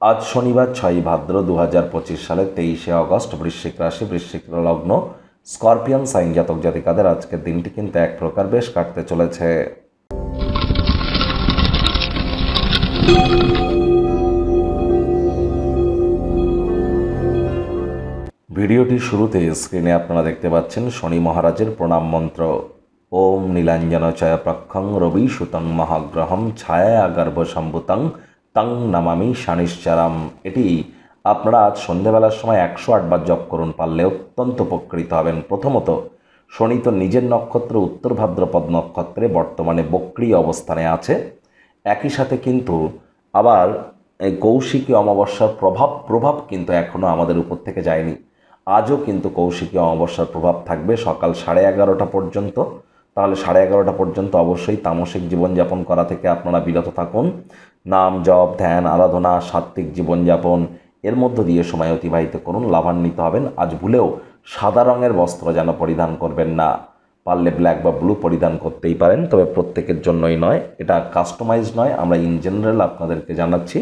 আজ শনিবার ছয়ই ভাদ্র দু হাজার পঁচিশ সালের তেইশে অগস্ট বৃশ্চিক রাশি, বৃশ্চিক লগ্ন, স্করপিয়ান সাইন জাতক জাতিকাদের আজকের দিনটি কিন্তু এক প্রকার বেশ কাটতে চলেছে। ভিডিওটির শুরুতে স্ক্রিনে আপনারা দেখতে পাচ্ছেন শনি মহারাজের প্রণাম মন্ত্র। ওম নীলাঞ্জন চয় প্রক্ষং রবি সুতং মহাগ্রহম ছায়া গর্ভ সম্ভুতং তং নামামি শানিশ্চারাম এটি আপনারা আজ সন্ধেবেলার সময় একশো আটবার জপ করুন, পারলে অত্যন্ত উপকৃত হবেন। প্রথমত, শনি তো নিজের নক্ষত্র উত্তর ভাদ্রপদ নক্ষত্রে বর্তমানে বক্রি অবস্থানে আছে। একই সাথে কিন্তু আবার কৌশিকী অমাবস্যার প্রভাব প্রভাব কিন্তু এখনও আমাদের উপর থেকে যায়নি। আজও কিন্তু কৌশিকী অমাবস্যার প্রভাব থাকবে সকাল সাড়ে এগারোটা পর্যন্ত। তাহলে সাড়ে এগারোটা পর্যন্ত অবশ্যই তামসিক জীবনযাপন করা থেকে আপনারা বিরত থাকুন। নাম, জপ, ধ্যান, আরাধনা, সাত্ত্বিক জীবনযাপন, এর মধ্য দিয়ে সময় অতিবাহিত করুন, লাভান্বিত হবেন। আজ ভুলেও সাদা রঙের বস্ত্র যেন পরিধান করবেন না। পারলে ব্ল্যাক বা ব্লু পরিধান করতেই পারেন, তবে প্রত্যেকের জন্যই নয়। এটা কাস্টমাইজ নয়, আমরা ইন জেনারেল আপনাদেরকে জানাচ্ছি।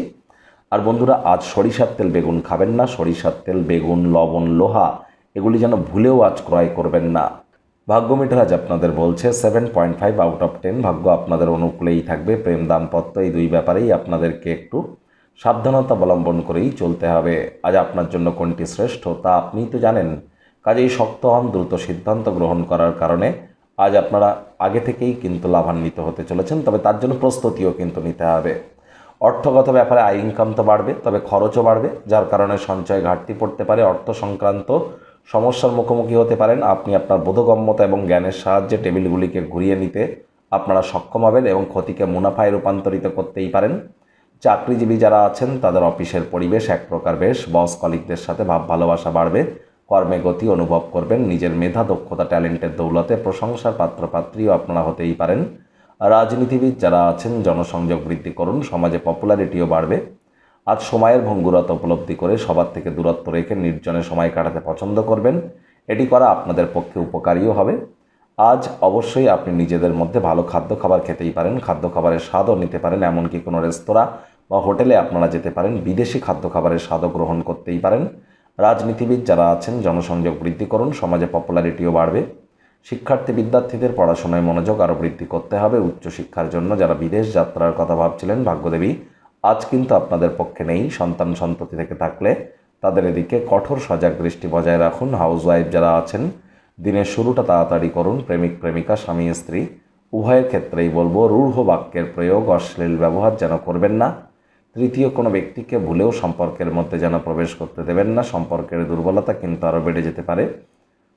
আর বন্ধুরা, আজ সরিষার তেল বেগুন খাবেন না। সরিষার তেল, বেগুন, লবণ, লোহা, এগুলি যেন ভুলেও আজ ক্রয় করবেন না। ভাগ্য মিটার আজ আপনাদের বলছে seven point five out of ten ভাগ্য আপনাদের অনুকূলেই থাকবে, প্রেম দাম্পত্য এই দুই ব্যাপারেই আপনাদেরকে একটু সাবধানতা অবলম্বন করেই চলতে হবে। আজ আপনার জন্য কোনটি শ্রেষ্ঠ তা আপনিই তো জানেন। কাজেই শক্ত হন, দ্রুত সিদ্ধান্ত গ্রহণ করার কারণে আজ আপনারা আগে থেকেই কিন্তু লাভান্বিত হতে চলেছেন, তবে তার জন্য প্রস্তুতিও কিন্তু নিতে হবে। অর্থগত ব্যাপারে আয় ইনকাম তো বাড়বে, তবে খরচও বাড়বে, যার কারণে সঞ্চয় ঘাটতি পড়তে পারে। অর্থ সংক্রান্ত সমস্যার মুখোমুখি হতে পারেন। আপনি আপনার বোধগম্যতা এবং জ্ঞানের সাহায্যে টেবিলগুলিকে ঘুরিয়ে নিতে আপনারা সক্ষম হবেন এবং ক্ষতিকে মুনাফায় রূপান্তরিত করতেই পারেন। চাকরিজীবী যারা আছেন, তাদের অফিসের পরিবেশ এক প্রকার বেশ। বস কলিকদের সাথে ভাব ভালোবাসা বাড়বে। কর্মে গতি অনুভব করবেন। নিজের মেধা, দক্ষতা, ট্যালেন্টের দৌলতে প্রশংসার পাত্রপাত্রীও আপনারা হতেই পারেন। রাজনীতিবিদ যারা আছেন, জনসংযোগ বৃদ্ধি করুন। সমাজে পপুলারিটিও বাড়বে। আজ সময়ের ভঙ্গুরতা উপলব্ধি করে সবার থেকে দূরত্ব রেখে নির্জনে সময় কাটাতে পছন্দ করবেন। এটি করা আপনাদের পক্ষে উপকারীও হবে। আজ অবশ্যই আপনি নিজেদের মধ্যে ভালো খাদ্য খাবার খেতেই পারেন। খাদ্য খাবারের স্বাদও নিতে পারেন, এমনকি কোনো রেস্তোরাঁ বা হোটেলে আপনারা যেতে পারেন। বিদেশি খাদ্য খাবারের স্বাদও গ্রহণ করতেই পারেন। রাজনীতিবিদ যারা আছেন, জনসংযোগ বৃদ্ধি করুন, সমাজে পপুলারিটিও বাড়বে। শিক্ষার্থী বিদ্যার্থীদের পড়াশোনায় মনোযোগ আরও বৃদ্ধি করতে হবে। উচ্চশিক্ষার জন্য যারা বিদেশ যাত্রার কথা ভাবছিলেন, ভাগ্যদেবী আজ কিন্তু আপনাদের পক্ষে নেই। সন্তান, সন্ততি থেকে থাকলে তাদের এদিকে কঠোর সজাগ দৃষ্টি বজায় রাখুন। হাউসওয়াইফ যারা আছেন, দিনের শুরুটা তাড়াতাড়ি করুন। প্রেমিক, প্রেমিকা, স্বামী, স্ত্রী, উভয়ের ক্ষেত্রেই বলব, রূঢ় বাক্যের প্রয়োগ, অশ্লীল ব্যবহার যেন করবেন না। তৃতীয়, কোনো ব্যক্তিকে ভুলেও সম্পর্কের মধ্যে যেন প্রবেশ করতে দেবেন না। সম্পর্কের দুর্বলতা কিন্তু আরও বেড়ে যেতে পারে।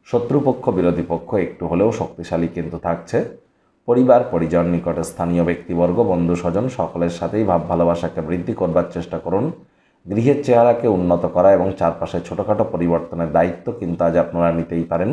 শত্রুপক্ষ, বিরোধী পক্ষ একটু হলেও শক্তিশালী কিন্তু থাকছে। পরিবার, পরিজন, নিকট স্থানীয় ব্যক্তিবর্গ, বন্ধু, স্বজন সকলের সাথেই ভাব, ভালোবাসাকে বৃদ্ধি করবার চেষ্টা করুন। গৃহের চেহারাকে উন্নত করা এবং চারপাশে ছোটোখাটো পরিবর্তনের দায়িত্ব কিন্তু আজ আপনারা নিতেই পারেন।